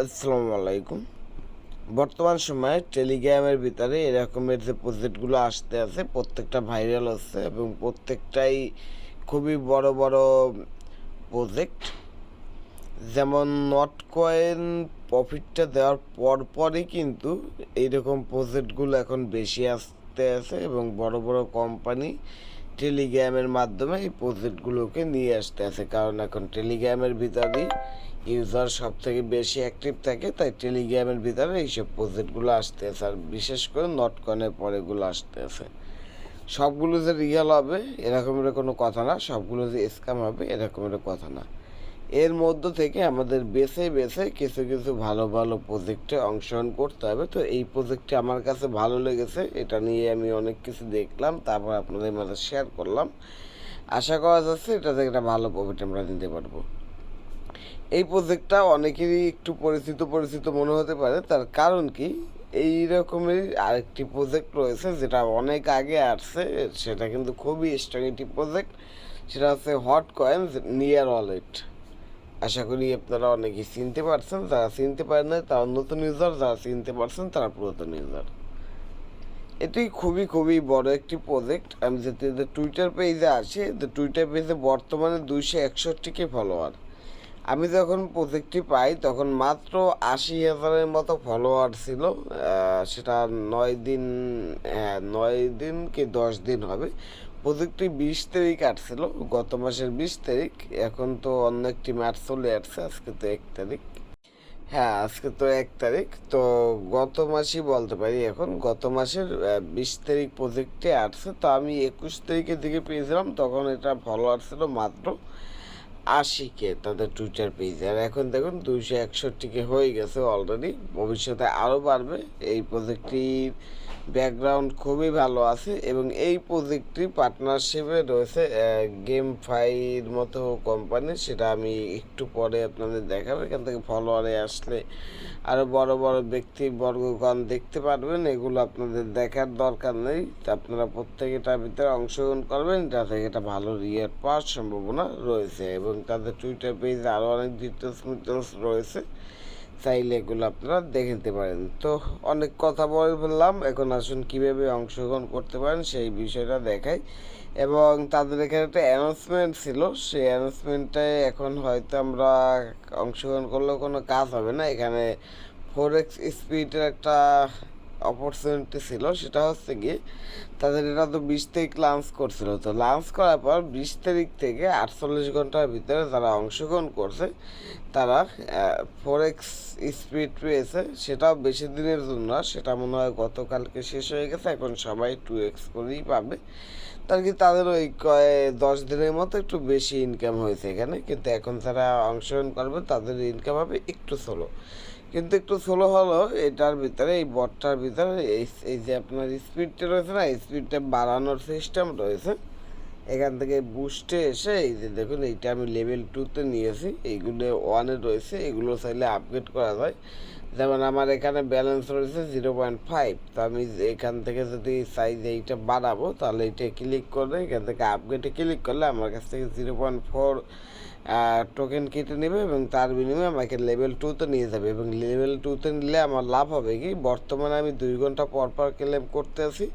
আসসালামু আলাইকুম বর্তমান সময়ে টেলিগ্রামের ভিতরে এরকমের যে প্রজেক্টগুলো আসতে আছে, প্রত্যেকটা ভাইরাল হচ্ছে এবং প্রত্যেকটাই খুবই বড় বড় প্রজেক্ট যেমন নট কয়েন প্রফিটটা দেওয়ার পরপরই কিন্তু এইরকম প্রজেক্টগুলো এখন বেশি আসতে আছে এবং বড় বড় কোম্পানি টেলিগ্রামের মাধ্যমে এই প্রজেক্টগুলোকে নিয়ে আসতে আছে। কারণ এখন টেলিগ্রামের ভিতরেই ইউজার সব থেকে বেশি অ্যাক্টিভ থাকে, তাই টেলিগ্রামের ভিতরে এইসব প্রজেক্টগুলো আসতে আছে আর বিশেষ করে নট কয়েনের পরেগুলো আসতে আছে সবগুলো যে রিয়েল হবে, এরকমের কোনো কথা না, সবগুলো যে স্ক্যাম হবে, এরকমের কথা না। এর মধ্য থেকে আমাদের বেছে বেছে কিছু কিছু ভালো ভালো প্রজেক্টে অংশগ্রহণ করতে হবে। তো এই প্রজেক্টটি আমার কাছে ভালো লেগেছে, এটা নিয়ে আমি অনেক কিছু দেখলাম, তারপর আপনাদের মাঝে শেয়ার করলাম। আশা করা যাচ্ছে এটা থেকে একটা ভালো প্রফিট আমরা নিতে পারব। এই প্রজেক্টটা অনেকেরই একটু পরিচিত পরিচিত মনে হতে পারে। তার কারণ কি? এই রকমের আরেকটি প্রজেক্ট রয়েছে যেটা অনেক আগে আসছে। সেটা কিন্তু খুবই স্ট্রং একটি প্রজেক্ট সেটা হচ্ছে হট কয়েন নিয়ার ওয়ালেট আশা করি আপনারা অনেকেই চিনতে পারছেন। যারা চিনতে পারেন না তারা নতুন ইউজার যারা চিনতে পারছেন, তারা পুরাতন ইউজার এটি খুবই খুবই বড় একটি প্রজেক্ট আমি যেতে টুইটার পেজে আছি টুইটার পেজে বর্তমানে দুইশো একষট্টিকে ফলোয়ার আমি যখন প্রজেক্টটি পাই, তখন মাত্র আশি হাজারের মতো ফলোয়ার ছিল। সেটা নয় দিন হ্যাঁ নয় দিন কি দশ দিন হবে। প্রজেক্টটি বিশ তারিখ আসছিল, গত মাসের বিশ তারিখ। এখন তো অন্য একটি ম্যাচ চলে আসছে, আজকে তো এক তারিখ। হ্যাঁ আজকে তো এক তারিখ। তো গত মাসই বলতে পারি এখন, গত মাসের বিশ তারিখ প্রজেক্টে আসছে। তো আমি একুশ তারিখের দিকে পেয়েছিলাম, তখন এটা ফলোয়ার ছিল মাত্র আশিকে, তাদের টুইটার পেজে আর এখন দেখুন, দুইশো একষট্টিকে হয়ে গেছে অলরেডি ভবিষ্যতে আরও বাড়বে। এই প্রজেক্টটির ব্যাকগ্রাউন্ড খুবই ভালো আছে এবং এই প্রজেক্টটি পার্টনারশিপে রয়েছে গেম ফাইর মতো কোম্পানি সেটা আমি একটু পরে আপনাদের দেখাবো। এখান থেকে ফলোয়ারে আসলে আরও বড় বড় ব্যক্তি বর্গগণ দেখতে পারবেন। এগুলো আপনাদের দেখার দরকার নেই। আপনারা প্রত্যেকে ভিতরে অংশগ্রহণ করবেন এটা থেকে একটা ভালো রিয়ার পাওয়ার সম্ভাবনা রয়েছে। এবং তাদের টুইটার পেজে আরও অনেক ডিটেলস মিটেলস রয়েছে। চাইলে এগুলো আপনারা দেখে নিতে পারেন। তো অনেক কথা বলে বললাম এখন আসুন কীভাবে অংশগ্রহণ করতে পারেন সেই বিষয়টা দেখাই। এবং তাদের এখানে একটা অ্যানাউন্সমেন্ট ছিল। সেই অ্যানাউন্সমেন্টে এখন হয়তো আমরা অংশগ্রহণ করলেও কোনো কাজ হবে না। এখানে ফোর এক্স স্পিডের একটা অপরচুনিটি ছিল, সেটা হচ্ছে গিয়ে তাদের এটা তো বিশ তারিখ লাঞ্চ করছিল। তো লাঞ্চ করার পর বিশ তারিখ থেকে আটচল্লিশ ঘণ্টার ভিতরে যারা অংশগ্রহণ করছে, তারা ফোর এক্স স্পিড পেয়েছে। সেটাও বেশি দিনের জন্য সেটা মনে হয় গতকালকে শেষ হয়ে গেছে, এখন সবাই টু এক্স করেই পাবে। তার কি তাদের ওই কয় দশ দিনের মতো একটু বেশি ইনকাম হয়েছে এখানে, কিন্তু এখন যারা অংশগ্রহণ করবে, তাদের ইনকাম হবে একটু স্লো কিন্তু একটু স্লো হলো, এটার ভিতরে, এই বটটার ভিতরে, এই এই যে আপনার স্পিডটা রয়েছে না স্পিডটা বাড়ানোর সিস্টেম রয়েছে। এখান থেকে বুস্টে এসে, এই যে দেখুন, এইটা আমি লেভেল টুতে নিয়েছি, এইগুলো ওয়ানে রয়েছে, এগুলো চাইলে আপগ্রেড করা যায়। যেমন আমার এখানে ব্যালেন্স রয়েছে জিরো পয়েন্ট ফাইভ তো আমি এখান থেকে যদি সাইজ এইটা বাড়াবো, তাহলে এইটা ক্লিক করে এখান থেকে আপগ্রেডে ক্লিক করলে আমার কাছ থেকে জিরো পয়েন্ট ফোর টোকেন কেটে নেবে এবং তার বিনিময়ে আমাকে লেভেল টুতে নিয়ে যাবে। এবং লেভেল টুতে নিলে আমার লাভ হবে কি, বর্তমানে আমি দুই ঘণ্টা পর পর ক্লেম করতে আছি।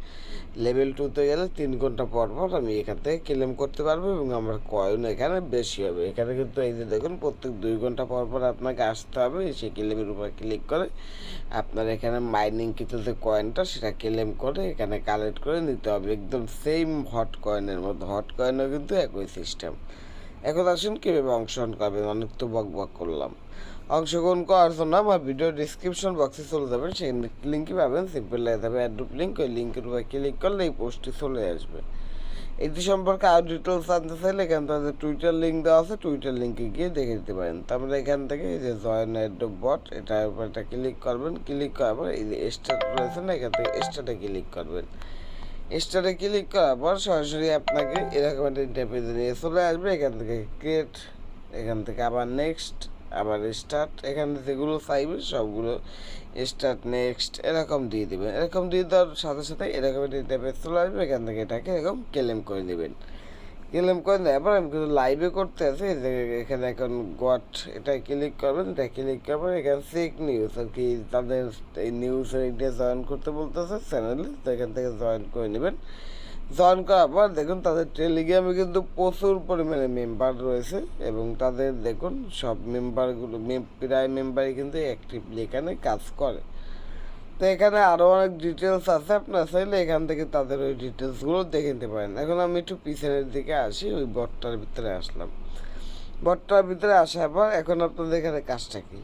লেভেল টুতে গেলে তিন ঘণ্টা পর পর আমি এখান থেকে ক্লেম করতে পারব এবং আমার কয়েন এখানে বেশি হবে। এখানে কিন্তু এই যে দেখুন, প্রত্যেক দুই ঘণ্টা পর পর আপনাকে আসতে হবে, সেই ক্লেমের উপর ক্লিক করে। আপনার এখানে মাইনিং কিছু যে কয়েনটা সেটা ক্লেম করে এখানে কালেক্ট করে নিতে হবে। একদম সেম হট কয়েনের মতো। হট কয়েনও কিন্তু একই সিস্টেম এখন আসুন কীভাবে অংশগ্রহণ করবেন? অনেক তো বক বক করলাম। অংশগ্রহণ করার জন্য আমার ভিডিও ডিসক্রিপশন বক্সে চলে যাবেন। সেখানে লিঙ্কই পাবেন। সিম্পল লেগে যাবে। অ্যাড্রুপ লিঙ্ক ওই লিঙ্কের উপরে ক্লিক করলে এই পোস্টটি চলে আসবে। এটি সম্পর্কে আরও ডিটেলস জানতে চাইলে এখান থেকে টুইটার লিঙ্ক দেওয়া আছে। টুইটার লিঙ্কে গিয়ে দেখে দিতে পারেন। তারপরে এখান থেকে এই যে জয়েন অ্যাড্রপ বট এটার উপর একটা ক্লিক করবেন। ক্লিক করার পর এই যে স্টার্ট রয়েছে না, এখান থেকে স্টার্টে ক্লিক করবেন। স্টারে ক্লিক করার পর সরাসরি আপনাকে এরকম একটা ইন্টারভিউ নিয়ে চলে আসবে। এখান থেকে ক্রিয়েট এখান থেকে আবার নেক্সট আবার স্টার্ট এখানে যেগুলো চাইবে সবগুলো স্টার্ট নেক্সট এরকম দিয়ে দেবেন। এরকম দিয়ে দেওয়ার সাথে সাথে এরকম ইন্টারভিউ চলে আসবে, এখান থেকে এটাকে এরকম ক্লেম করে নেবেন। ক্লেম করে দেয় এবার আমি কিন্তু লাইভে করতে আছি এখানে এখন গট এটা ক্লিক করবেন, এটা ক্লিক করবেন এখানে ফেক নিউজ আর কি তাদের এই নিউজের এটা জয়েন করতে বলতেছে চ্যানেলে তো এখান থেকে জয়েন করে নেবেন। জয়েন করার পর দেখুন তাদের টেলিগ্রামে কিন্তু প্রচুর পরিমাণে মেম্বার রয়েছে এবং তাদের দেখুন সব মেম্বারগুলো প্রায় মেম্বারই কিন্তু অ্যাক্টিভলি এখানে কাজ করে। তো এখানে আরও অনেক ডিটেলস আছে, আপনার চাইলে এখান থেকে তাদের ওই ডিটেলসগুলো দেখে নিতে পারেন। এখন আমি একটু পিছনের দিকে আসি, ওই বটটার ভিতরে আসলাম। বটটার ভিতরে আসার পর এখন আপনাদের এখানে কাজটা কি?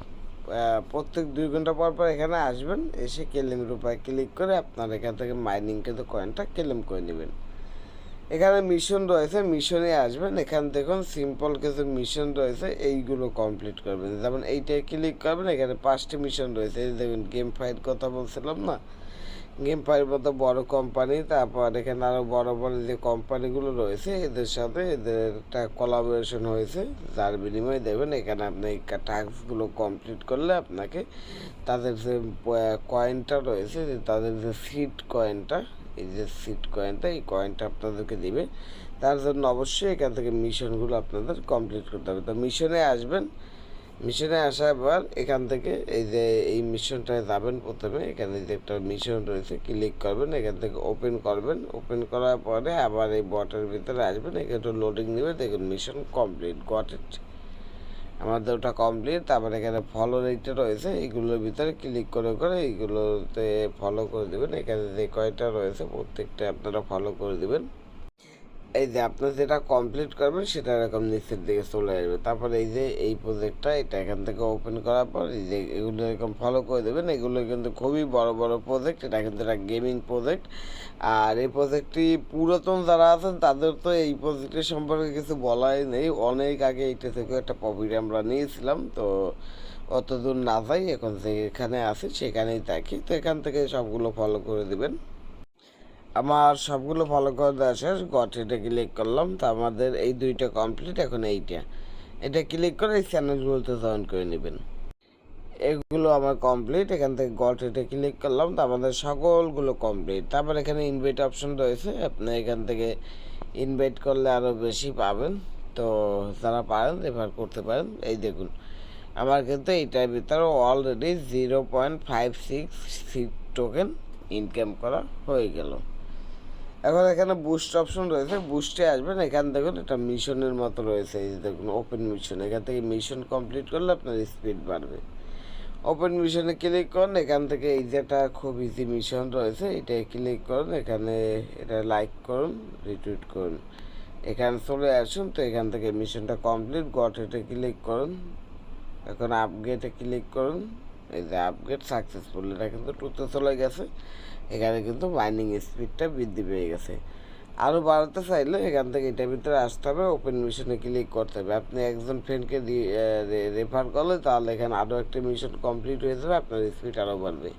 প্রত্যেক দুই ঘণ্টা পর পর এখানে আসবেন, এসে কেলেমের রূপায় ক্লিক করে আপনার এখান থেকে মাইনিং কিন্তু কয়েনটা কেলেম করে নেবেন। এখানে মিশন রয়েছে মিশনে আসবেন, এখান দেখুন সিম্পল কিছু মিশন রয়েছে, এইগুলো কমপ্লিট করবেন। যেমন এইটায় ক্লিক করবেন, এখানে পাঁচটি মিশন রয়েছে দেখুন গেম ফাইট কথা বলছিলাম না? গেম ফাইট মতো বড় কোম্পানি তারপর এখানে আরও বড় বড় যে কোম্পানিগুলো রয়েছে, এদের সাথে এদের একটা কোলাবোরেশন হয়েছে। যার বিনিময়ে দেবেন এখানে আপনি টাস্কগুলো কমপ্লিট করলে আপনাকে তাদের যে কয়েনটা রয়েছে, যে তাদের যে সিট কয়েনটা এই যে সিট কয়েনটা এই কয়েনটা আপনাদেরকে দিবে। তার জন্য অবশ্যই এখান থেকে মিশনগুলো আপনাদের কমপ্লিট করতে হবে। তো মিশনে আসবেন মিশনে আসার পর এখান থেকে এই যে এই মিশনটায় যাবেন প্রথমে, এখানে যে একটা মিশন রয়েছে ক্লিক করবেন, এখান থেকে ওপেন করবেন। ওপেন করার পরে আবার এই বটের ভিতরে আসবেন, এখানে একটু লোডিং নেবে দেখুন মিশন কমপ্লিট গট ইট আমাদের ওটা কমপ্লিট তারপরে এখানে ফলো রেটটা রয়েছে এইগুলোর ভিতরে ক্লিক করে করে এইগুলোতে ফলো করে দেবেন। এখানে যে কয়টা রয়েছে, প্রত্যেকটা আপনারা ফলো করে দেবেন। এই যে আপনার যেটা কমপ্লিট করবেন, সেটা এরকম নিচের দিকে চলে আসবে। তারপরে এই যে এই প্রজেক্টটা এটা এখান থেকে ওপেন করার পর এই যে এগুলো এরকম ফলো করে দেবেন। এগুলো কিন্তু খুবই বড় বড় প্রজেক্ট এটা কিন্তু একটা গেমিং প্রজেক্ট আর এই প্রজেক্টটি পুরাতন যারা আছেন, তাদের তো এই প্রজেক্টের সম্পর্কে কিছু বলাই নেই। অনেক আগে এইটা থেকে একটা প্রফিট আমরা নিয়েছিলাম। তো অত দূর না যাই, এখন যেখানে আছি, সেখানেই থাকি। তো এখান থেকে সবগুলো ফলো করে দেবেন। আমার সবগুলো ফলো করে দেওয়া শেষ। গট এটা ক্লিক করলাম। তো আমাদের এই দুইটা কমপ্লিট এখন এইটা। এটা ক্লিক করে এই চ্যানেলগুলোতে জয়েন করে নেবেন। এগুলো আমার কমপ্লিট এখান থেকে গট এটা ক্লিক করলাম। তো আমাদের সকলগুলো কমপ্লিট তারপর এখানে ইনভাইট অপশন রয়েছে। আপনি এখান থেকে ইনভাইট করলে আরও বেশি পাবেন। তো যারা পারেন রেফার করতে পারেন। এই দেখুন, আমার কিন্তু এইটার ভিতরে already zero point five six token income করা হয়ে গেল। এখন এখানে বুস্ট অপশন রয়েছে বুস্টে আসবেন, এখান দেখুন একটা মিশনের মতো রয়েছে, এই যে দেখুন ওপেন মিশন এখান থেকে মিশন কমপ্লিট করলে আপনার স্পিড বাড়বে। ওপেন মিশনে ক্লিক করুন, এখান থেকে এই যে একটা খুব ইজি মিশন রয়েছে এটা ক্লিক করুন, এখানে এটা লাইক করুন রিটুইট করুন। এখানে চলে আসুন, তো এখান থেকে মিশনটা কমপ্লিট গট এটা ক্লিক করুন। এখন আপগ্রেডে ক্লিক করুন। এই যে আপগ্রেড সাকসেসফুল এটা কিন্তু টুতে চলে গেছে। এখানে কিন্তু মাইনিং স্পিডটা বৃদ্ধি পেয়ে গেছে। আরও বাড়াতে চাইলে এখান থেকে এটার ভিতরে আসতে হবে ওপেন মিশনে ক্লিক করতে হবে। আপনি একজন ফ্রেন্ডকে রেফার করলে তাহলে এখানে আরও একটা মিশন কমপ্লিট হয়ে যাবে, আপনার স্পিড আরও বাড়বে।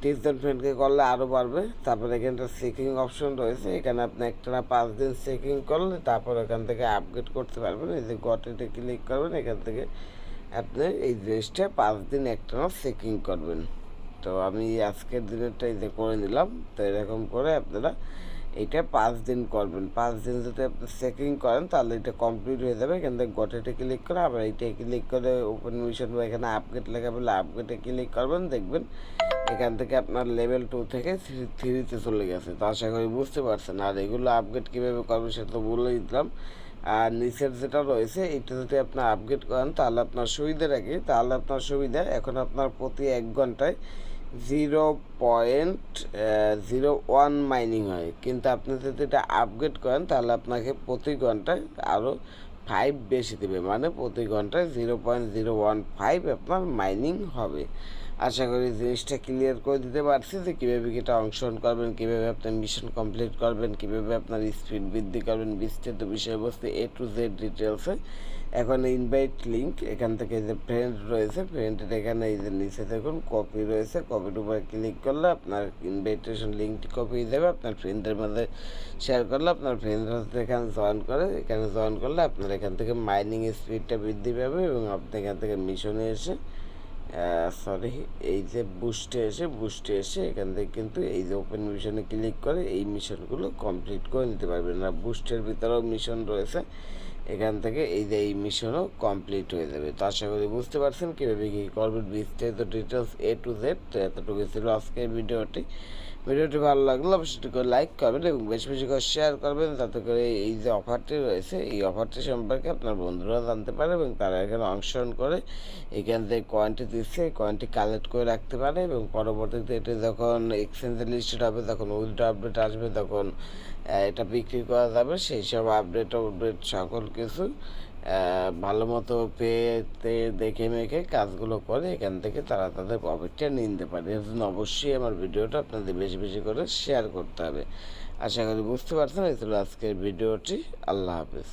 তিনজন ফ্রেন্ডকে করলে আরও বাড়বে, তারপরে এখানটা চেকিং অপশন রয়েছে, এখানে আপনি একটা না পাঁচ দিন চেকিং করলে তারপর এখান থেকে আপগ্রেড করতে পারবেন। এই যে গটেতে ক্লিক করবেন, এখান থেকে আপনি এই জিনিসটা পাঁচ দিন একটা না চেকিং করবেন। তো আমি আজকের দিনেরটা এই যে করে নিলাম, তো এরকম করে আপনারা এইটা পাঁচ দিন করবেন। পাঁচ দিন যদি আপনি চেকিং করেন, তাহলে এটা কমপ্লিট হয়ে যাবে। এখান থেকে গটেটে ক্লিক করে আবার এইটা ক্লিক করে ওপেন মিশন বা এখানে আপগ্রেড লেখা বলে আপগ্রেডে ক্লিক করবেন, দেখবেন এখান থেকে আপনার লেভেল টু থেকে থ্রি থ্রিতে চলে গেছে। তো আশা করি বুঝতে পারছেন। আর এগুলো আপগ্রেড কীভাবে করবেন সেটা তো বলেই দিলাম। আর নিচের যেটা রয়েছে, এটা যদি আপনি আপগ্রেড করেন, তাহলে আপনার সুবিধা রাখি তাহলে আপনার সুবিধা, এখন আপনার প্রতি এক ঘন্টায় zero point zero one mining হয়। কিন্তু আপনি যদি এটা আপগ্রেড করেন, তাহলে আপনাকে প্রতি ঘন্টায় আরও ফাইভ বেশি দেবে। মানে প্রতি ঘন্টায় zero point zero one five আপনার মাইনিং হবে। আশা করি জিনিসটা ক্লিয়ার করে দিতে পারছি যে কীভাবে এটা অংশগ্রহণ করবেন, কীভাবে আপনি মিশন কমপ্লিট করবেন, কীভাবে আপনার স্পিড বৃদ্ধি করবেন বিস্তৃত বিষয়বস্তু এ টু জেড ডিটেলসে এখন ইনভাইট লিঙ্ক এখান থেকে যে ফ্রেন্ড রয়েছে ফ্রেন্ডের এখানে এই যে নিচে দেখুন কপি রয়েছে কপির উপরে ক্লিক করলে আপনার ইনভাইটেশন লিঙ্কটি কপি দেবে আপনার ফ্রেন্ডের মধ্যে শেয়ার করলে আপনার ফ্রেন্ডরা এখানে জয়েন করে, এখানে জয়েন করলে আপনার এখান থেকে মাইনিং স্পিডটা বৃদ্ধি পাবে এবং আপনি এখান থেকে মিশনে এসে সরি এই যে বুস্টে এসে বুস্টে এসে এখান থেকে কিন্তু এই যে ওপেন মিশনে ক্লিক করে এই মিশনগুলো কমপ্লিট করে নিতে পারবেন আর বুস্টের ভিতরেও মিশন রয়েছে, এখান থেকে এই যে এই মিশনও কমপ্লিট হয়ে যাবে। তো আশা করি বুঝতে পারছেন কীভাবে কী করবেন। বিস্তারিত ডিটেলস এ টু জেড এতটুকু ছিল আজকের ভিডিওটি। ভিডিওটি ভালো লাগলে অবশ্যই করে লাইক করবেন এবং বেশি বেশি করে শেয়ার করবেন, তাতে করে এই যে অফারটি রয়েছে, এই অফারটি সম্পর্কে আপনার বন্ধুরা জানতে পারে এবং তারা এখানে অংশগ্রহণ করে এখান থেকে কয়েনটি দিচ্ছে কয়েনটি কালেক্ট করে রাখতে পারে এবং পরবর্তীতে এটি যখন এক্সচেঞ্জে লিস্টেড হবে, তখন উইথড্র আপডেট আসবে, তখন এটা বিক্রি করা যাবে, সেই সব আপডেট আপডেট সকল কিছু ভালো মতো পেতে, দেখে মেখে কাজগুলো করে এখান থেকে তারা তাদের প্রফিটটা নিতে পারে। এর জন্য অবশ্যই আমার ভিডিওটা আপনাদের বেশি বেশি করে শেয়ার করতে হবে। আশা করি বুঝতে পারছেন, এই ছিল আজকের ভিডিওটি। আল্লাহ হাফিজ।